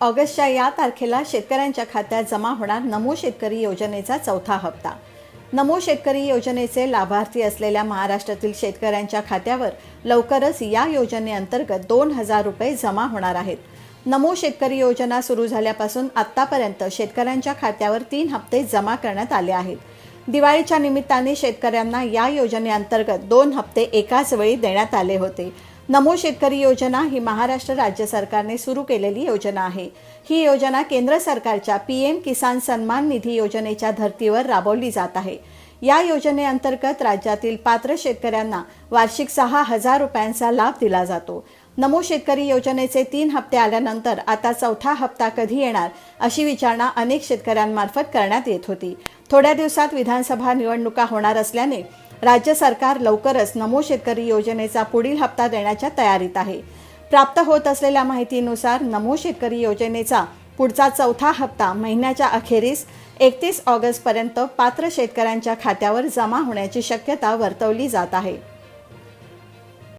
ऑगस्टच्या या तारखेला शेतकऱ्यांच्या खात्यात जमा होणार नमो शेतकरी योजनेचा चौथा हप्ता. नमो शेतकरी योजनेचे लाभार्थी असलेल्या महाराष्ट्रातील शेतकऱ्यांच्या खात्यावर लवकरच या योजनेअंतर्गत दोन हजार रुपये जमा होणार आहेत. नमो शेतकरी योजना सुरू झाल्यापासून आत्तापर्यंत शेतकऱ्यांच्या खात्यावर तीन हप्ते जमा करण्यात आले आहेत. दिवाळीच्या निमित्ताने शेतकऱ्यांना या योजनेअंतर्गत दोन हप्ते एकाच वेळी देण्यात आले होते. नमो शेतकरी योजना ही महाराष्ट्र राज्य सरकारने सुरू केलेली योजना आहे. ही योजना केंद्र सरकारच्या पी एम किसान सन्मान निधी योजनेच्या धर्तीवर राबवली जात आहे. या योजनेअंतर्गत राज्यातील पात्र शेतकऱ्यांना वार्षिक सहा हजार रुपयांचा लाभ दिला जातो. नमो शेतकरी योजनेचे तीन हप्ते आल्यानंतर आता चौथा हप्ता कधी येणार अशी विचारणा अनेक शेतकऱ्यांमार्फत करण्यात येत होती. थोड्या दिवसात विधानसभा निवडणुका होणार असल्याने राज्य सरकार लवकरच नमो शेतकरी योजनेचा पुढील हप्ता देण्याच्या तयारीत आहे. प्राप्त होत असलेल्या माहितीनुसार नमो शेतकरी योजनेचा पुढचा चौथा हप्ता महिन्याच्या अखेरीस एकतीस ऑगस्टपर्यंत पात्र शेतकऱ्यांच्या खात्यावर जमा होण्याची शक्यता वर्तवली जात आहे.